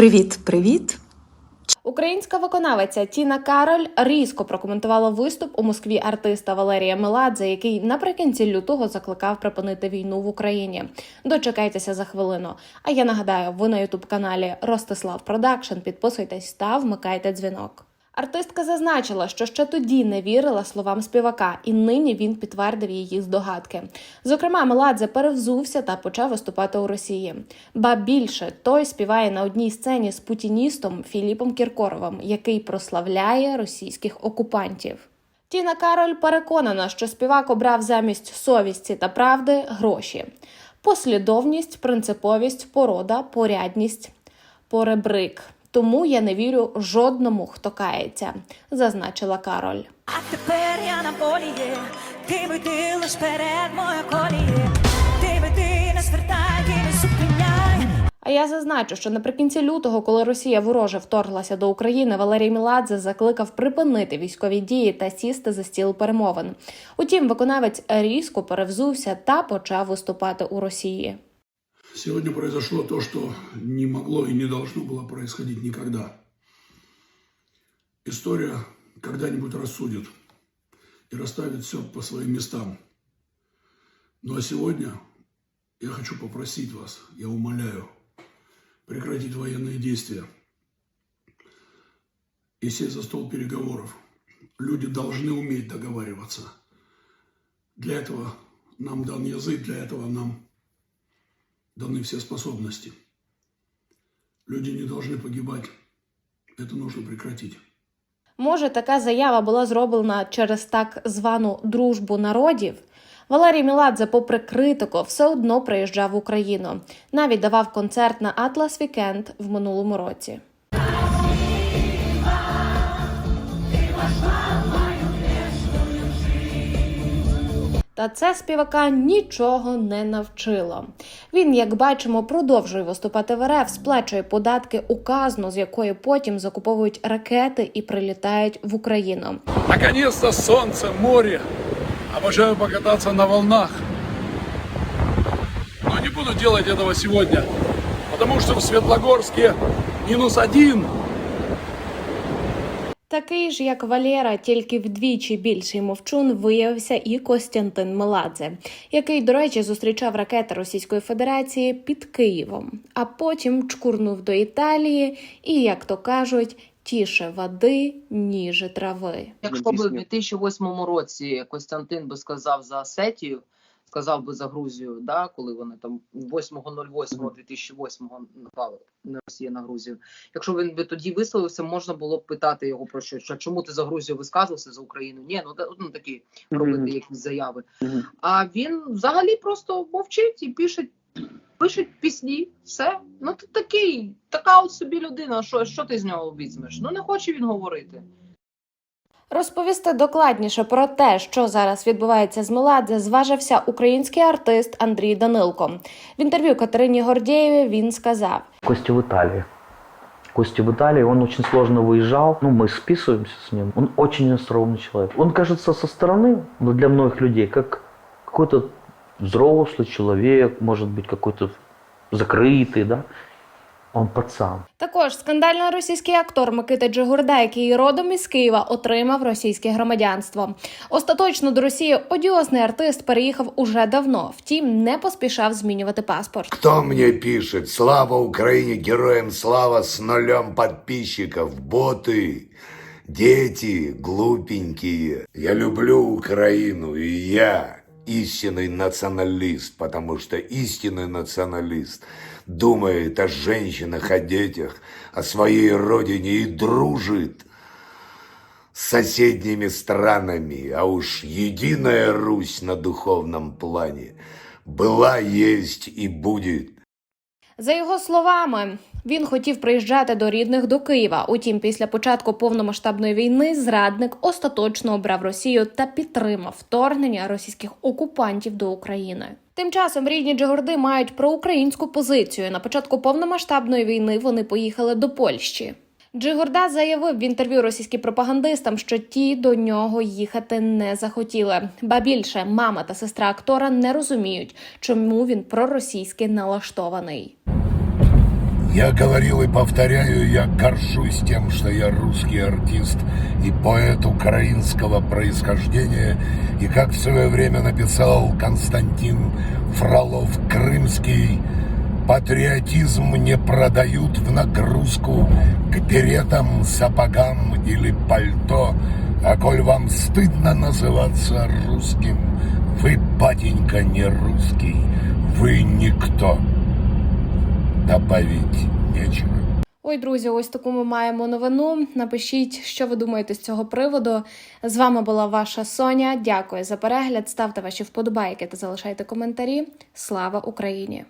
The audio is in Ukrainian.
Привіт, привіт. Українська виконавиця Тіна Кароль різко прокоментувала виступ у Москві артиста Валерія Меладзе, який наприкінці лютого закликав припинити війну в Україні. Дочекайтеся за хвилину. А я нагадаю, ви на ютуб каналі Ростислав Продакшн. Підписуйтесь та вмикайте дзвінок. Артистка зазначила, що ще тоді не вірила словам співака, і нині він підтвердив її здогадки. Зокрема, Меладзе перевзувся та почав виступати у Росії. Ба більше той співає на одній сцені з путіністом Філіпом Кіркоровим, який прославляє російських окупантів. Тіна Кароль переконана, що співак обрав замість совісті та правди гроші, послідовність, принциповість, порода, порядність, поребрик. Тому я не вірю жодному, хто кається, зазначила Кароль. А тепер я на волі є, ти веди лиш перед моє коліє, ти веди, не звертай і не зупиняй. А я зазначу, що наприкінці лютого, коли Росія вороже вторглася до України, Валерій Міладзе закликав припинити військові дії та сісти за стіл перемовин. Утім, виконавець різко перевзувся та почав виступати у Росії. Сегодня произошло то, что не могло и не должно было происходить никогда. История когда-нибудь рассудит и расставит все по своим местам. Ну а сегодня я хочу попросить вас, я умоляю, прекратить военные действия и сесть за стол переговоров. Люди должны уметь договариваться. Для этого нам дан язык, для этого нам даны все способности. Люди не должны погибать. Это нужно прекратить. Може, така заява була зроблена через так звану дружбу народів. Валерій Міладзе, попри критику, все одно приїжджав в Україну. Навіть давав концерт на Атлас Вікенд в минулому році. Та це співака нічого не навчило. Він, як бачимо, продовжує виступати в РФ, сплачує податки у казну, з якої потім закуповують ракети і прилітають в Україну. Наконец-то солнце, море. Обожаю покататься на волнах. Но не буду делать этого сегодня, потому что в Светлогорске минус один. Такий ж, як Валера, тільки вдвічі більший мовчун виявився і Костянтин Меладзе, який, до речі, зустрічав ракети Російської Федерації під Києвом, а потім чкурнув до Італії і, як то кажуть, тіше води, ніже трави. Якщо б в 2008 році Костянтин би сказав за Сетію, сказав би за Грузію, да, коли вони там 8.08.2008 напали на Росія на Грузію. Якщо він би тоді висловився, можна було б питати його про що, що чому ти за Грузію висказувався за Україну? Ні, ну ну такі робити якісь заяви. А він взагалі просто мовчить і пише. Пишуть пісні, все. Ну ти такий, така от собі людина. Що, що ти з нього візьмеш? Ну не хоче він говорити. Розповісти докладніше про те, що зараз відбувається з Меладзе, зважився український артист Андрій Данилко. В інтерв'ю Катерині Гордєєві він сказав: Костя в Италии. Костя в Италии, он очень сложно выезжал. Ну, мы списываемся с ним. Он очень остроумный человек. Он кажется со стороны, ну, для многих людей, как какой-то взрослый человек, может быть, какой-то закрытый, да. Он пацан. Також скандальний російський актор Микита Джигурда, який родом із Києва, отримав російське громадянство. Остаточно до Росії одіозний артист переїхав уже давно, втім не поспішав змінювати паспорт. Кто мне пишет? Слава Украине, героям слава с нулем подписчиков, боты, дети глупенькие. Я люблю Украину, и я истинный националист, потому что истинный националист Думает о женщинах, о детях, о своей родине и дружит с соседними странами, а уж единая Русь на духовном плане была, есть и будет. За його словами, він хотів приїжджати до рідних до Києва. Утім, після початку повномасштабної війни зрадник остаточно обрав Росію та підтримав вторгнення російських окупантів до України. Тим часом рідні Джигурди мають проукраїнську позицію. На початку повномасштабної війни вони поїхали до Польщі. Джигурда заявив в інтерв'ю російським пропагандистам, що ті до нього їхати не захотіли. Ба більше мама та сестра актора не розуміють, чому він проросійськи налаштований. Я говорил и повторяю, я горжусь тем, что я русский артист и поэт украинского происхождения, и как в свое время написал Константин Фролов Крымский, патриотизм не продают в нагрузку к беретам, сапогам или пальто, а коль вам стыдно называться русским, вы, батенька, не русский, вы никто. Добавить нечего. Ой, друзі, ось таку ми маємо новину. Напишіть, що ви думаєте з цього приводу. З вами була ваша Соня. Дякую за перегляд. Ставте ваші вподобайки та залишайте коментарі. Слава Україні!